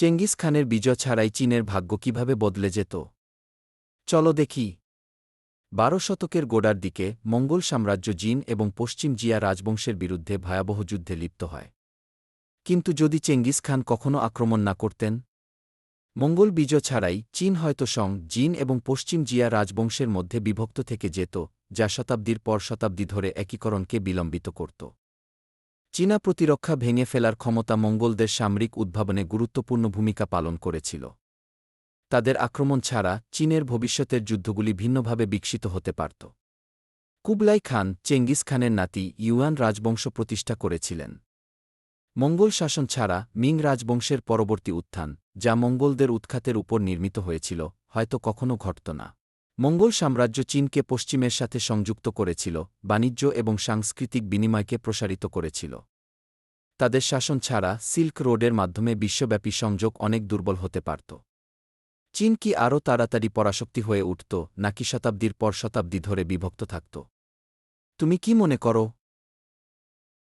Genghis খানের বিজয় ছাড়াই চীনের ভাগ্য কীভাবে বদলে যেত? চলো দেখি। বারো শতকের গোড়ার দিকে মঙ্গল সাম্রাজ্য জিন এবং পশ্চিম জিয়া রাজবংশের বিরুদ্ধে ভয়াবহ যুদ্ধে লিপ্ত হয়। কিন্তু যদি চেঙ্গিস খান কখনও আক্রমণ না করতেন? মঙ্গল বিজয় ছাড়াই চীন হয়তো সং, জিন এবং পশ্চিম জিয়া রাজবংশের মধ্যে বিভক্ত থেকে যেত, যা শতাব্দীর পর শতাব্দী ধরে একীকরণকে বিলম্বিত করত। চীনা প্রতিরক্ষা ভেঙে ফেলার ক্ষমতা মঙ্গলদের সামরিক উদ্ভাবনে গুরুত্বপূর্ণ ভূমিকা পালন করেছিল। তাদের আক্রমণ ছাড়া চীনের ভবিষ্যতের যুদ্ধগুলি ভিন্নভাবে বিকশিত হতে পারত। কুবলাই খান, চেঙ্গিস খানের নাতি ইউয়ান রাজবংশ প্রতিষ্ঠা করেছিলেন। মঙ্গল শাসন ছাড়া মিং রাজবংশের পরবর্তী উত্থান, যা মঙ্গলদের উৎখাতের উপর নির্মিত হয়েছিল, হয়তো কখনও ঘটত না। মঙ্গল সাম্রাজ্য চীনকে পশ্চিমের সাথে সংযুক্ত করেছিল, বাণিজ্য এবং সাংস্কৃতিক বিনিময়কে প্রসারিত করেছিল। তাদের শাসন ছাড়া সিল্ক রোডের মাধ্যমে বিশ্বব্যাপী সংযোগ অনেক দুর্বল হতে পারত। চীন কি আরও তাড়াতাড়ি পরাশক্তি হয়ে উঠত, নাকি শতাব্দীর পর শতাব্দী ধরে বিভক্ত থাকত? তুমি কি মনে করো?